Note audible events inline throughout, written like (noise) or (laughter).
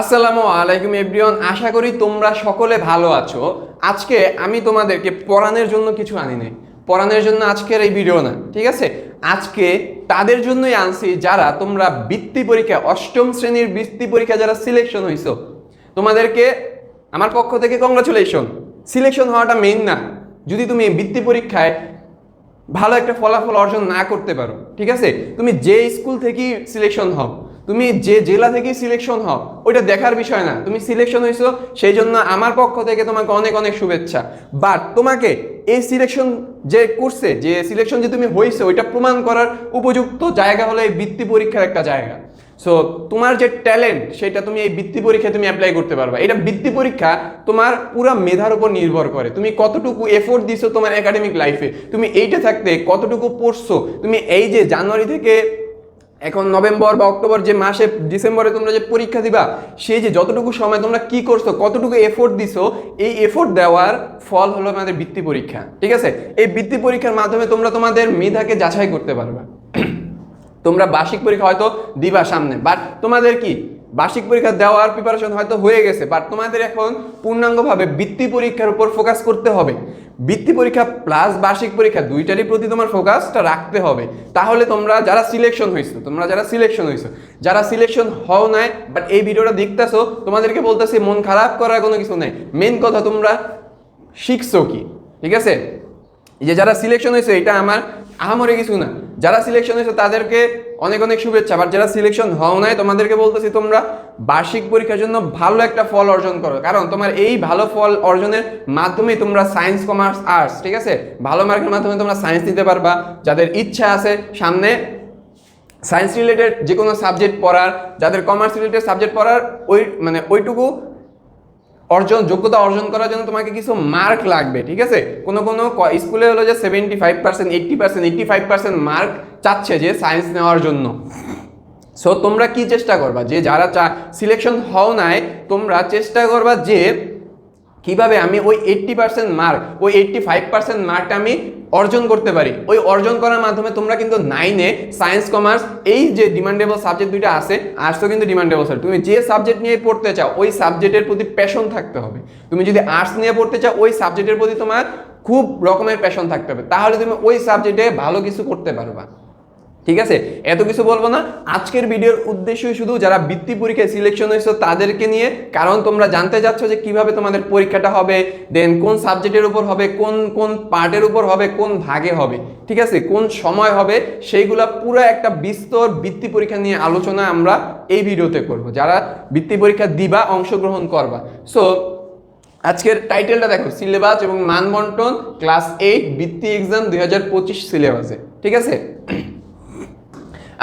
আসসালামু আলাইকুম এভরিওয়ান, আশা করি তোমরা সকলে ভালো আছো। আজকে আমি তোমাদেরকে পড়ানোর জন্য কিছু আনি নাই পড়ানোর জন্য আজকের এই ভিডিও না, ঠিক আছে? আজকে তাদের জন্যই আনছি যারা তোমরা বৃত্তি পরীক্ষা, অষ্টম শ্রেণির বৃত্তি পরীক্ষা যারা সিলেকশন হইছো। তোমাদেরকে আমার পক্ষ থেকে কংগ্রাচুলেশন সিলেকশন হওয়াটা মেইন না। যদি তুমি বৃত্তি পরীক্ষায় ভালো একটা ফলাফল অর্জন না করতে পারো, ঠিক আছে? তুমি যে স্কুল থেকেই সিলেকশন হও তুমি যে জেলা থেকেই সিলেকশন হও, ওইটা দেখার বিষয় না। তুমি সিলেকশন হয়েছো সেই জন্য আমার পক্ষ থেকে তোমাকে অনেক অনেক শুভেচ্ছা। বাট তোমাকে এই সিলেকশন যে করছে যে সিলেকশন যে তুমি হয়েছে ওইটা প্রমাণ করার উপযুক্ত জায়গা হলো এই বৃত্তি পরীক্ষার একটা জায়গা। সো তোমার যে ট্যালেন্ট সেটা তুমি এই বৃত্তি পরীক্ষায় তুমি অ্যাপ্লাই করতে পারবা। এটা বৃত্তি পরীক্ষা তোমার পুরো মেধার উপর নির্ভর করে। তুমি কতটুকু এফোর্ট দিছো তোমার একাডেমিক লাইফে তুমি এইটা থাকতে কতটুকু পড়ছো? তুমি এই যে জানুয়ারি থেকে এখন নভেম্বর বা অক্টোবর যে মাসে ডিসেম্বরে তোমরা যে পরীক্ষা দিবা, সেই যে যতটুকু সময় তোমরা কি করছ, কতটুকু এফোর্ট দিছো, এই এফোর্ট দেওয়ার ফল হলো আমাদের বৃত্তি পরীক্ষা, ঠিক আছে? এই বৃত্তি পরীক্ষার মাধ্যমে তোমরা তোমাদের মেধাকে যাচাই করতে পারবা। তোমরা বার্ষিক পরীক্ষা হয়তো দিবা সামনে বাট তোমাদের কি? বার্ষিক পরীক্ষা দেওয়ার প্রিপারেশন হয়তো হয়ে গেছে বাট তোমাদের এখন পূর্ণাঙ্গভাবে বৃত্তি পরীক্ষার উপর ফোকাস করতে হবে। বৃত্তি পরীক্ষা প্লাস বার্ষিক পরীক্ষা দুইটারই প্রতি তোমার ফোকাসটা রাখতে হবে। তাহলে তোমরা যারা সিলেকশন হয়েছো তোমরা যারা সিলেকশন হয়েছো যারা সিলেকশন হও নাই বাট এই ভিডিওটা দেখতেছো, তোমাদেরকে বলতেছি, মন খারাপ করার কোনো কিছু নেই। মেন কথা তোমরা শিখছো কি? ঠিক আছে? যে যারা সিলেকশন হয়েছে এটা আমার আহামরে কিছু না। যারা সিলেকশন হয়েছে তাদেরকে অনেক অনেক শুভেচ্ছা। বাট যারা সিলেকশন হও নাই, তোমাদেরকে বলতেছি, তোমরা বার্ষিক পরীক্ষার জন্য ভালো একটা ফল অর্জন করো। কারণ তোমার এই ভালো ফল অর্জনের মাধ্যমে তোমরা সায়েন্স কমার্স আর্টস ঠিক আছে? ভালো মার্কের মাধ্যমে তোমরা সায়েন্স নিতে পারবা। যাদের ইচ্ছা আছে, সামনে সায়েন্স রিলেটেড যে কোনো সাবজেক্ট পড়ার, যাদের কমার্স রিলেটেড সাবজেক্ট পড়ার, ওই মানে ওইটুকু অর্জন, যোগ্যতা অর্জন করার জন্য তোমাকে কিছু মার্ক লাগবে, ঠিক আছে? কোনো কোনো স্কুলে হলো যে seventy five percent eighty percent eighty five percent mark চাচ্ছে যে সায়েন্স নেওয়ার জন্য। সো তোমরা কি চেষ্টা করবা? যে যারা চা সিলেকশন হও নাই, তোমরা চেষ্টা করবা যে কীভাবে আমি ওই এইট্টি পার্সেন্ট মার্ক ওই এইট্টি ফাইভ পার্সেন্ট মার্কটা আমি অর্জন করতে পারি। ওই অর্জন করার মাধ্যমে তোমরা কিন্তু নাইনে সায়েন্স কমার্স এই যে ডিমান্ডেবল সাবজেক্ট দুইটা আছে আর্টসও কিন্তু ডিমান্ডেবল সাবজেক্ট তুমি যে সাবজেক্ট নিয়ে পড়তে চাও, ওই সাবজেক্টের প্রতি প্যাশন থাকতে হবে। তুমি যদি আর্টস নিয়ে পড়তে চাও, ওই সাবজেক্টের প্রতি তোমার খুব রকমের প্যাশন থাকতে হবে। তাহলে তুমি ওই সাবজেক্টে ভালো কিছু করতে পারবা। ঠিক আছে? এত কিছু বলব না। আজকের ভিডিওর উদ্দেশ্যই শুধু যারা বৃত্তি পরীক্ষায় সিলেকশন হয়েছে, তাদেরকে নিয়ে, কারণ তোমরা জানতে যাচ্ছ যে কীভাবে তোমাদের পরীক্ষাটা হবে দেন কোন সাবজেক্টের উপর হবে, কোন কোন পার্টের উপর হবে, কোন ভাগে হবে, ঠিক আছে? কোন সময় হবে, সেইগুলা পুরো একটা বিস্তর বৃত্তি পরীক্ষা নিয়ে আলোচনা আমরা এই ভিডিওতে করব। যারা বৃত্তি পরীক্ষা দিবা, অংশগ্রহণ করবা। সো আজকের টাইটেলটা দেখো সিলেবাস এবং মানবন্টন ক্লাস এইট বৃত্তি এক্সাম দুই হাজার পঁচিশ সিলেবাসে ঠিক আছে?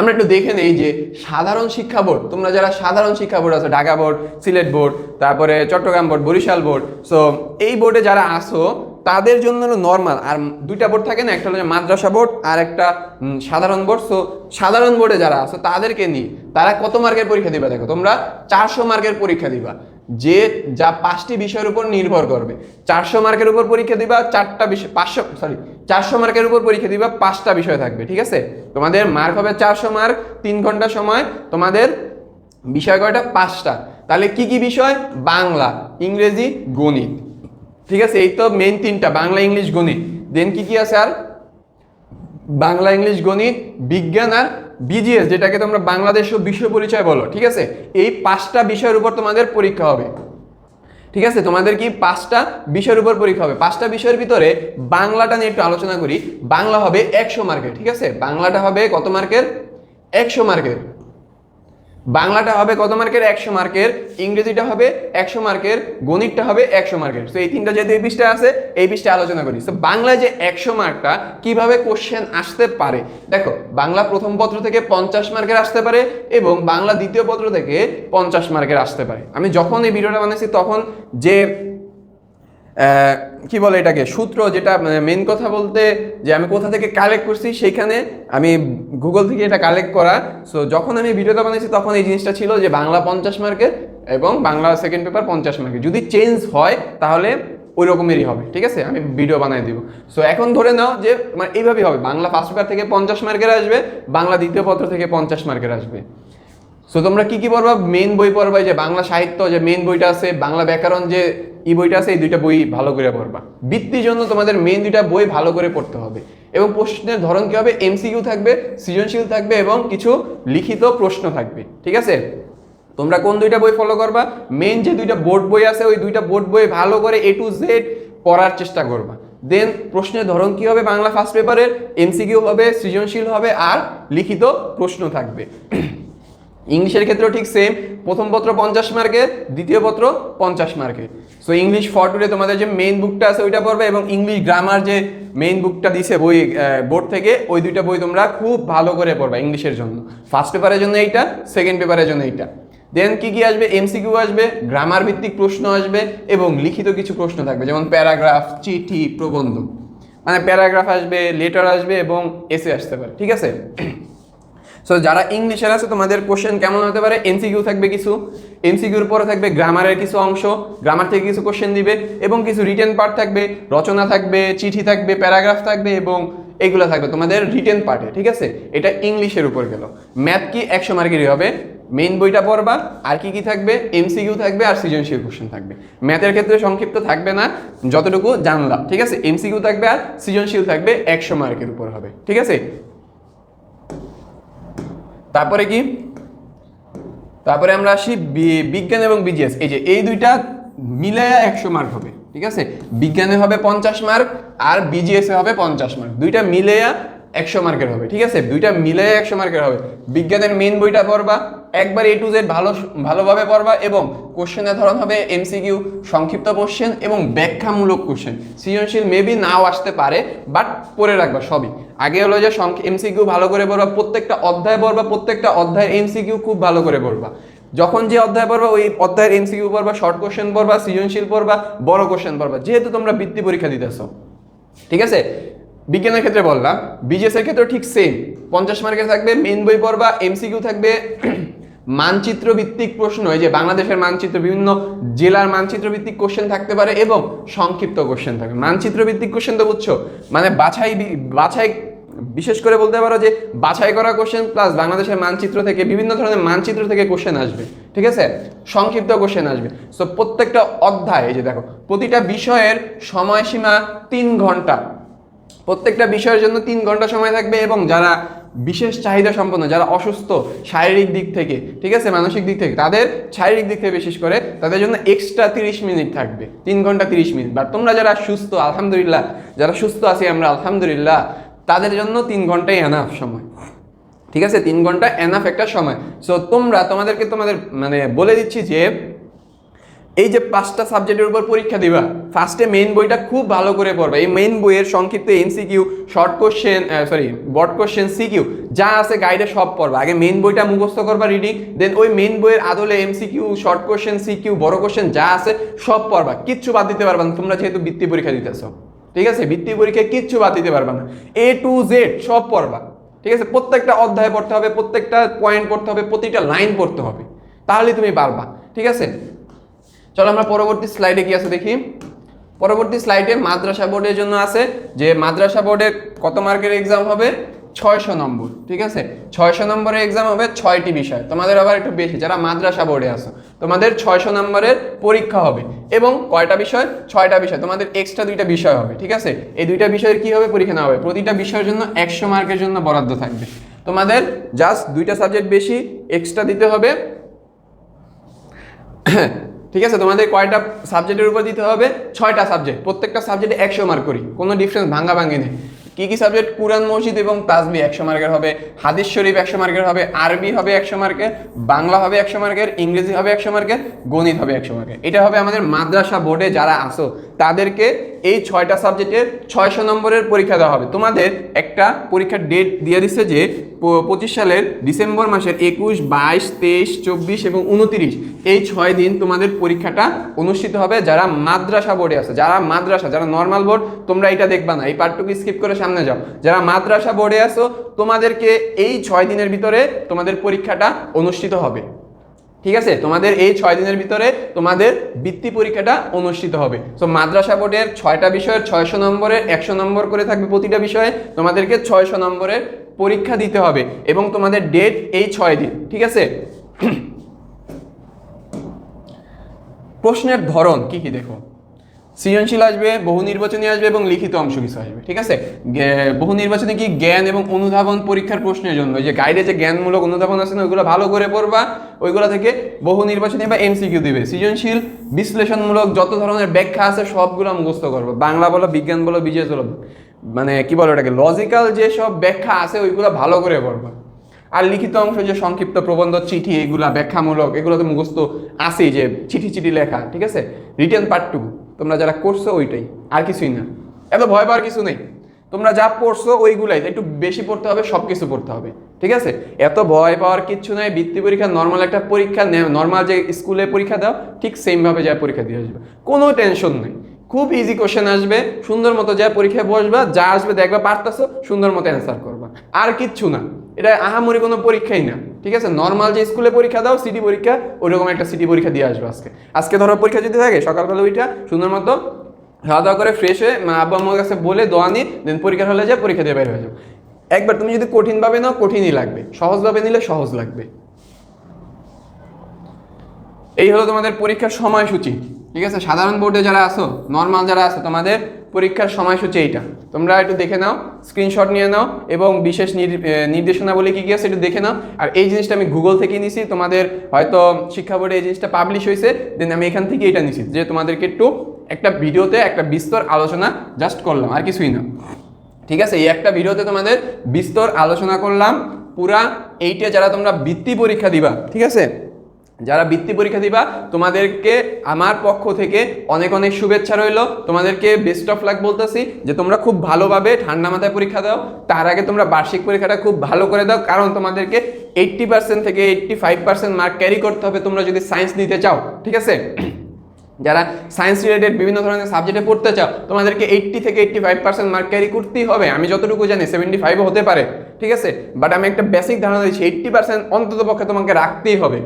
আমরা একটু দেখে নেই যে সাধারণ শিক্ষা বোর্ড, তোমরা যারা সাধারণ শিক্ষা বোর্ড আছো, ঢাকা বোর্ড, সিলেট বোর্ড, তারপরে Chattogram board, Barishal board so এই বোর্ডে যারা আসো তাদের জন্য হলো নর্মাল আর দুইটা বোর্ড থাকে না, একটা হলো মাদ্রাসা বোর্ড, আর একটা সাধারণ বোর্ড সো সাধারণ বোর্ডে যারা আসো তাদেরকে নিয়ে, তারা কত মার্কের পরীক্ষা দিবা দেখো, তোমরা চারশো মার্কের পরীক্ষা দিবা। যে যা পাঁচটি বিষয়ের উপর নির্ভর করবে। চারশো মার্কের উপর পরীক্ষা দিবা, চারটা বিষয়, পাঁচশো সরি চারশো মার্কের উপর পরীক্ষা দিবা, পাঁচটা বিষয় থাকবে, ঠিক আছে? তোমাদের মার্ক হবে চারশো মার্ক, তিন ঘণ্টা সময়, তোমাদের বিষয় কয়টা? পাঁচটা। তাহলে কি কি বিষয়? বাংলা, ইংরেজি, গণিত, ঠিক আছে? এই তো মেন তিনটা, বাংলা, ইংলিশ, গণিত। দেন কি কি আছে আর? বাংলা ইংলিশ গণিত, বিজ্ঞান আর বিজিএস যেটাকে তোমরা বাংলাদেশ ও বিশ্ব পরিচয় বলো, ঠিক আছে? এই পাঁচটা বিষয়ের উপর তোমাদের পরীক্ষা হবে। ঠিক আছে? তোমাদের কি পাঁচটা বিষয়ের উপর পরীক্ষা হবে? পাঁচটা বিষয়ের ভিতরে বাংলাটা নিয়ে একটু আলোচনা করি। বাংলা হবে একশো মার্কের, ঠিক আছে? বাংলাটা হবে কত মার্কের? একশো মার্কের। বাংলাটা হবে কত মার্কের? একশো মার্কের। ইংরেজিটা হবে একশো মার্কের। গণিতটা হবে একশো মার্কের। তো এই তিনটা যেহেতু এই পৃষ্ঠা আছে, এই বিষটা আলোচনা করি। তো বাংলায় যে একশো মার্কটা কীভাবে কোশ্চেন আসতে পারে? দেখো, বাংলা প্রথম পত্র থেকে পঞ্চাশ মার্কের আসতে পারে এবং বাংলা দ্বিতীয় পত্র থেকে পঞ্চাশ মার্কের আসতে পারে। আমি যখন এই ভিডিওটা বানাইছি, তখন যে কি বলে এটাকে? সূত্র যেটা, মেন কথা বলতে যে আমি কোথা থেকে কালেক্ট করছি, সেইখানে আমি গুগল থেকে এটা কালেক্ট করা। সো যখন আমি ভিডিওটা বানিয়েছি তখন এই জিনিসটা ছিল যে বাংলা পঞ্চাশ মার্কের এবং বাংলা সেকেন্ড পেপার পঞ্চাশ মার্কের যদি চেঞ্জ হয়, তাহলে ওই রকমেরই হবে, ঠিক আছে? আমি ভিডিও বানিয়ে দিব। সো এখন ধরে নাও যে মানে এইভাবেই হবে। বাংলা ফার্স্ট পেপার থেকে পঞ্চাশ মার্কের আসবে, বাংলা দ্বিতীয় পত্র থেকে পঞ্চাশ মার্কের আসবে। সো তোমরা কি কি পড়বা? মেন বই পড়বা যে বাংলা সাহিত্য যে মেন বইটা আছে, বাংলা ব্যাকরণ যে ই বইটা আছে, এই দুইটা বই ভালো করে পড়বা। বৃত্তির জন্য তোমাদের মেন দুইটা বই ভালো করে পড়তে হবে। এবং প্রশ্নের ধরন কি হবে? এমসিকিউ থাকবে, সৃজনশীল থাকবে এবং কিছু লিখিত প্রশ্ন থাকবে। ঠিক আছে? তোমরা কোন দুইটা বই ফলো করবা? মেন যে দুইটা বোর্ড বই আছে, ওই দুইটা বোর্ড বই ভালো করে এ টু জেড পড়ার চেষ্টা করবা। দেন প্রশ্নের ধরন কি হবে? বাংলা ফার্স্ট পেপারের এমসিকিউ হবে, সৃজনশীল হবে, আর লিখিত প্রশ্ন থাকবে। ইংলিশের ক্ষেত্রেও ঠিক সেম প্রথম পত্র পঞ্চাশ মার্কে দ্বিতীয় পত্র পঞ্চাশ মার্কে সো ইংলিশ ফটোরে তোমাদের যে মেইন বুকটা আছে ওইটা পড়বে এবং ইংলিশ গ্রামার যে মেইন বুকটা দিছে বই বোর্ড থেকে, ওই দুইটা বই তোমরা খুব ভালো করে পড়বে ইংলিশের জন্য। ফার্স্ট পেপারের জন্য এইটা সেকেন্ড পেপারের জন্য এইটা। দেন কি কি আসবে? এমসিকিউ আসবে গ্রামার ভিত্তিক প্রশ্ন আসবে এবং লিখিত কিছু প্রশ্ন থাকবে। যেমন প্যারাগ্রাফ চিঠি, প্রবন্ধ। মানে প্যারাগ্রাফ আসবে লেটার আসবে এবং এসে আসতে পারে। ঠিক আছে? সো যারা ইংলিশের আছে, তোমাদের কোশ্চেন কেমন হতে পারে? এমসিকিউ থাকবে কিছু। এমসিকিউর পরে থাকবে গ্রামারের কিছু অংশ। গ্রামার থেকে কিছু কোশ্চেন দিবে এবং কিছু রিটেন পার্ট থাকবে। রচনা থাকবে, চিঠি থাকবে প্যারাগ্রাফ থাকবে এবং এগুলো থাকবে তোমাদের রিটেন পার্টে ঠিক আছে? এটা ইংলিশের উপর গেল। ম্যাথ কি একশো মার্কেরই হবে? মেইন বইটা পড়বা। আর কি কি থাকবে? এমসিকিউ থাকবে আর সৃজনশীল কোশ্চেন থাকবে। ম্যাথের ক্ষেত্রে সংক্ষিপ্ত থাকবে না। যতটুকু জানলাম, ঠিক আছে? এমসিকিউ থাকবে আর সৃজনশীল থাকবে একশো মার্কের উপর হবে, ঠিক আছে? তারপরে কি? তারপরে আমরা আসি বিজ্ঞান এবং বিজিএস। এই যে, এই দুইটা মিলে একশো মার্ক হবে, ঠিক আছে? বিজ্ঞানে হবে পঞ্চাশ মার্ক আর বিজিএস হবে পঞ্চাশ মার্ক দুইটা মিলে একশো মার্কের হবে, ঠিক আছে? দুইটা মিলে একশো মার্কের হবে। বিজ্ঞানের মেন বইটা পড়বা, একবার এ টু জেড ভালো ভালোভাবে পড়বা এবং কোশ্চেনের ধরন হবে এমসিকিউ সংক্ষিপ্ত কোশ্চেন এবং ব্যাখ্যামূলক কোশ্চেন সৃজনশীল মেবি নাও আসতে পারে বাট পড়ে রাখবা সবই। আগে হলো যে এমসিকিউ ভালো করে পড়বা, প্রত্যেকটা অধ্যায় পড়বা, প্রত্যেকটা অধ্যায়ের এমসিকিউ খুব ভালো করে পড়বা। যখন যে অধ্যায় পড়বা, ওই অধ্যায়ের এমসিকিউ পড়বা শর্ট কোশ্চেন পড়বা, সৃজনশীল পড়বা, বড় কোশ্চেন পড়বা, যেহেতু তোমরা বৃত্তি পরীক্ষা দিতেছো। ঠিক আছে? বিজ্ঞানের ক্ষেত্রে বললাম বিজেস এর ক্ষেত্রে ঠিক সেম পঞ্চাশ মার্কের থাকবে মেন বই পড়বা এমসিকিউ থাকবে। (clears throat) মানচিত্র ভিত্তিক প্রশ্ন, এই যে বাংলাদেশের মানচিত্র, বিভিন্ন জেলার মানচিত্র ভিত্তিক কোশ্চেন থাকতে পারে এবং সংক্ষিপ্ত কোশ্চেন থাকবে। মানচিত্র ভিত্তিক কোশ্চেন তো বুঝছ মানে বাছাই বাছাই, বিশেষ করে বলতে পারো যে বাছাই করা কোশ্চেন প্লাস বাংলাদেশের মানচিত্র থেকে বিভিন্ন ধরনের মানচিত্র থেকে কোশ্চেন আসবে, ঠিক আছে? সংক্ষিপ্ত কোশ্চেন আসবে। সো প্রত্যেকটা অধ্যায়, এই যে দেখো, প্রতিটা বিষয়ের সময়সীমা তিন ঘণ্টা। প্রত্যেকটা বিষয়ের জন্য তিন ঘণ্টা সময় থাকবে এবং যারা বিশেষ চাহিদা সম্পন্ন, যারা অসুস্থ শারীরিক দিক থেকে, ঠিক আছে, মানসিক দিক থেকে, তাদের শারীরিক দিক থেকে বিশেষ করে তাদের জন্য এক্সট্রা তিরিশ মিনিট থাকবে, তিন ঘণ্টা তিরিশ মিনিট। বাট তোমরা যারা সুস্থ, আলহামদুলিল্লাহ, যারা সুস্থ আছি আমরা, আলহামদুলিল্লাহ, তাদের জন্য তিন ঘন্টাই এনাফ সময়। ঠিক আছে, তিন ঘণ্টা এনাফ একটা সময়। সো তোমরা, তোমাদেরকে তোমাদের মানে বলে দিচ্ছি যে এই যে পাঁচটা সাবজেক্টের উপর পরীক্ষা দিবা ফার্স্টে মেইন বইটা খুব ভালো করে পড়বা। এই মেইন বইয়ের সংক্ষিপ্ত এমসিকিউ শর্ট কোশ্চেন সরি বড কোশ্চেন সিকিউ যা আছে গাইডে সব পড়বা। আগে মেইন বইটা মুখস্থ করবা রিডিং দেন ওই মেইন বইয়ের আদলে এমসিকিউ শর্ট কোশ্চেন সিকিউ বড় কোশ্চেন যা আছে সব পড়বা। কিচ্ছু বাদ দিতে পারবা না, তোমরা যেহেতু বৃত্তি পরীক্ষা দিতেছো। ঠিক আছে? বৃত্তি পরীক্ষায় কিচ্ছু বাদ দিতে পারবা না। এ টু জেড সব পড়বা। ঠিক আছে? প্রত্যেকটা অধ্যায় পড়তে হবে, প্রত্যেকটা পয়েন্ট পড়তে হবে, প্রতিটা লাইন পড়তে হবে। তাহলে তুমি পারবা। ঠিক আছে? চলো আমরা পরবর্তী স্লাইডে কি আছে দেখি? পরবর্তী স্লাইডে মাদ্রাসা বোর্ডের জন্য আছে, যে মাদ্রাসা বোর্ডে কত মার্কের এক্সাম হবে? ছয়শো নম্বর, ঠিক আছে? ছয়শো নম্বরের এক্সাম হবে ছয়টি বিষয়। তোমাদের আবার একটু বেশি, যারা মাদ্রাসা বোর্ডে আছো, তোমাদের ছয়শো নম্বরের পরীক্ষা হবে এবং কয়টা বিষয়? ছয়টা বিষয়। তোমাদের এক্সট্রা দুইটা বিষয় হবে, ঠিক আছে? এই দুইটা বিষয়ের কি হবে? পরীক্ষা নেওয়া হবে। প্রতিটা বিষয়ের জন্য একশো মার্কের জন্য বরাদ্দ থাকবে। তোমাদের জাস্ট দুইটা সাবজেক্ট বেশি এক্সট্রা দিতে হবে। ঠিক আছে? তোমাদের কয়টা সাবজেক্টের উপর দিতে হবে? ছয়টা সাবজেক্ট প্রত্যেকটা সাবজেক্টে একশো মার্ক করি। কোনো ডিফারেন্স ভাঙ্গা ভাঙ্গি নেই। কী কী সাবজেক্ট কুরআন, মসজিদ এবং তাজমি একশো মার্কের হবে। হাদিস শরীফ একশো মার্কের হবে। আরবি হবে একশো মার্কের বাংলা হবে একশো মার্কের ইংরেজি হবে একশো মার্কের গণিত হবে একশো মার্কের এটা হবে আমাদের মাদ্রাসা বোর্ডে যারা আসো তাদেরকে এই ছয়টা সাবজেক্টের ছয়শো নম্বরের পরীক্ষা দেওয়া হবে। তোমাদের একটা পরীক্ষার ডেট দিয়ে দিচ্ছে যে পঁচিশ সালের ডিসেম্বর মাসের একুশ, বাইশ, তেইশ, চব্বিশ এবং উনতিরিশ। এই ছয় দিন তোমাদের পরীক্ষাটা অনুষ্ঠিত হবে যারা মাদ্রাসা বোর্ডে আছে। যারা মাদ্রাসা, যারা নর্মাল বোর্ড তোমরা এটা দেখবা না। এই পার্টটুকু স্কিপ করে সামনে যাও। যারা মাদ্রাসা বোর্ডে আছো, তোমাদেরকে এই ছয় দিনের ভিতরে তোমাদের পরীক্ষাটা অনুষ্ঠিত হবে। ঠিক আছে? তোমাদের এই ছয় দিনের ভিতরে তোমাদের বৃত্তি পরীক্ষাটা অনুষ্ঠিত হবে। সো মাদ্রাসা বোর্ডের ছয়টা বিষয়ের ছয়শো নম্বরের একশো নম্বর করে থাকবে প্রতিটা বিষয়ে। তোমাদেরকে ছয়শো নম্বরের পরীক্ষা দিতে হবে এবং তোমাদের ডেট এই ছয় দিন, ঠিক আছে? (clears throat) প্রশ্নের ধরন কি কি দেখো? সৃজনশীল আসবে, বহু নির্বাচনী আসবে এবং লিখিত অংশ কিছু আসবে, ঠিক আছে? বহু নির্বাচনী কি জ্ঞান এবং অনুধাবন পরীক্ষার প্রশ্নের জন্য যে গাইডে যে জ্ঞানমূলক অনুধাবন আছে না, ওইগুলো ভালো করে পড়বা, ওইগুলো থেকে বহু নির্বাচনী বা এমসিকিউ দিবে। সৃজনশীল, বিশ্লেষণমূলক যত ধরনের ব্যাখ্যা আছে, সবগুলো মুখস্থ করব। বাংলা বলো, বিজ্ঞান বলো, বিজয় বলো মানে কি বলো ওটাকে? লজিক্যাল যে সব ব্যাখ্যা আছে, ওইগুলো ভালো করে পড়বা। আর লিখিত অংশ যে সংক্ষিপ্ত প্রবন্ধ, চিঠি, এগুলা ব্যাখ্যামূলক এগুলো তো মুখস্থ আছেই যে চিঠি চিঠি লেখা, ঠিক আছে? রিটার্ন পার্টটুকু তোমরা যারা করছ ওইটাই, আর কিছুই না। এত ভয় পাওয়ার কিছু নেই। তোমরা যা পড়ছো ওইগুলাই, একটু বেশি পড়তে হবে সব কিছু পড়তে হবে। ঠিক আছে? এত ভয় পাওয়ার কিচ্ছু নাই, বৃত্তি পরীক্ষা নর্মাল একটা পরীক্ষা নর্মাল যে স্কুলে পরীক্ষা দাও, ঠিক সেমভাবে যা পরীক্ষা দিয়ে আসবে। কোনো টেনশন নেই। খুব ইজি কোশ্চেন আসবে, সুন্দর মতো যা পরীক্ষায় বসবা, যা আসবে দেখবা, পারতাছো, সুন্দর মতো অ্যান্সার করবা। আর কিচ্ছু না। এটা আহামরি কোনো পরীক্ষাই না। ঠিক আছে? নর্মাল যে স্কুলে পরীক্ষা দাও সিটি পরীক্ষা ওইরকম একটা সিটি পরীক্ষা দিয়ে আসবে আজকে। আজকে ধরো পরীক্ষা যদি থাকে, সকালবেলা ওইটা সুন্দর মতো খাওয়া দাওয়া করে ফ্রেশ হয়ে মা আব্বা আমার কাছে বলে দোয়া নি দেন পরীক্ষা হলে যা পরীক্ষা দিয়ে বের হয়ে যাও। একবার তুমি যদি কঠিনভাবে নাও, কঠিনই লাগবে। সহজভাবে নিলে সহজ লাগবে। এই হলো তোমাদের পরীক্ষার সময়সূচি। ঠিক আছে? সাধারণ বোর্ডে যারা আসো নর্মাল যারা আসো তোমাদের পরীক্ষার সময়সূচি এইটা। তোমরা একটু দেখে নাও স্ক্রিনশট নিয়ে নাও এবং বিশেষ নির্দেশনা বলে কি কি আছে একটু দেখে নাও। আর এই জিনিসটা আমি গুগল থেকে নিছি, তোমাদের হয়তো শিক্ষা বোর্ডে এই জিনিসটা পাবলিশ হয়েছে দেন আমি এখান থেকে এটা নিছি, যে তোমাদেরকে একটু একটা ভিডিওতে একটা বিস্তর আলোচনা জাস্ট করলাম, আর কিছুই না। ঠিক আছে, এই একটা ভিডিওতে তোমাদের বিস্তর আলোচনা করলাম, পুরা এইটে যারা তোমরা বৃত্তি পরীক্ষা দিবা, ঠিক আছে? যারা বৃত্তি পরীক্ষা দিবা, তোমাদেরকে আমার পক্ষ থেকে অনেক অনেক শুভেচ্ছা রইল। তোমাদেরকে বেস্ট অফ লাক বলতেছি যে তোমরা খুব ভালোভাবে ঠান্ডা মাথায় পরীক্ষা দাও। তার আগে তোমরা বার্ষিক পরীক্ষাটা খুব ভালো করে দাও, কারণ তোমাদেরকে এইট্টি পার্সেন্ট থেকে eighty five percent mark carry করতে হবে তোমরা যদি সায়েন্স নিতে চাও, ঠিক আছে? (clears throat) যারা সায়েন্স রিলেটেড বিভিন্ন ধরনের সাবজেক্টে পড়তে চাও, তোমাদেরকে এইট্টি থেকে eighty five percent mark carry করতেই হবে। আমি যতটুকু জানি সেভেন্টি ফাইভও হতে পারে, ঠিক আছে? বাট আমি একটা বেসিক ধারণা দিচ্ছি এইট্টি পার্সেন্ট অন্তত পক্ষে তোমাকে রাখতেই হবে।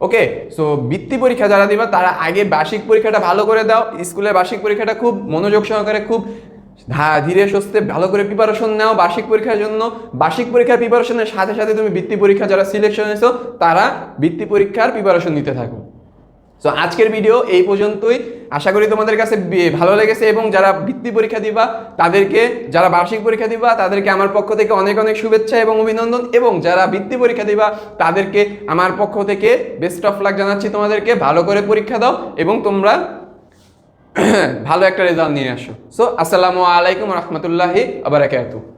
ওকে সো বৃত্তি পরীক্ষা যারা দিবা, তারা আগে বার্ষিক পরীক্ষাটা ভালো করে দাও। স্কুলের বার্ষিক পরীক্ষাটা খুব মনোযোগ সহকারে খুব ধীরে সুস্থে ভালো করে প্রিপারেশন নাও বার্ষিক পরীক্ষার জন্য। বার্ষিক পরীক্ষার প্রিপারেশনের সাথে সাথে তুমি বৃত্তি পরীক্ষা যারা সিলেকশন হয়েছো তারা বৃত্তি পরীক্ষার প্রিপারেশন নিতে থাকো। সো আজকের ভিডিও এই পর্যন্তই। আশা করি তোমাদের কাছে ভালো লেগেছে এবং যারা বৃত্তি পরীক্ষা দিবা, তাদেরকে, যারা বার্ষিক পরীক্ষা দিবা, তাদেরকে আমার পক্ষ থেকে অনেক অনেক শুভেচ্ছা এবং অভিনন্দন এবং যারা বৃত্তি পরীক্ষা দিবা, তাদেরকে আমার পক্ষ থেকে বেস্ট অফ লাক জানাচ্ছি তোমাদেরকে। ভালো করে পরীক্ষা দাও এবং তোমরা (clears throat) ভালো একটা রেজাল্ট নিয়ে আসো। সো আসসালামু আলাইকুম রহমতুল্লাহি আবরাকাতুহ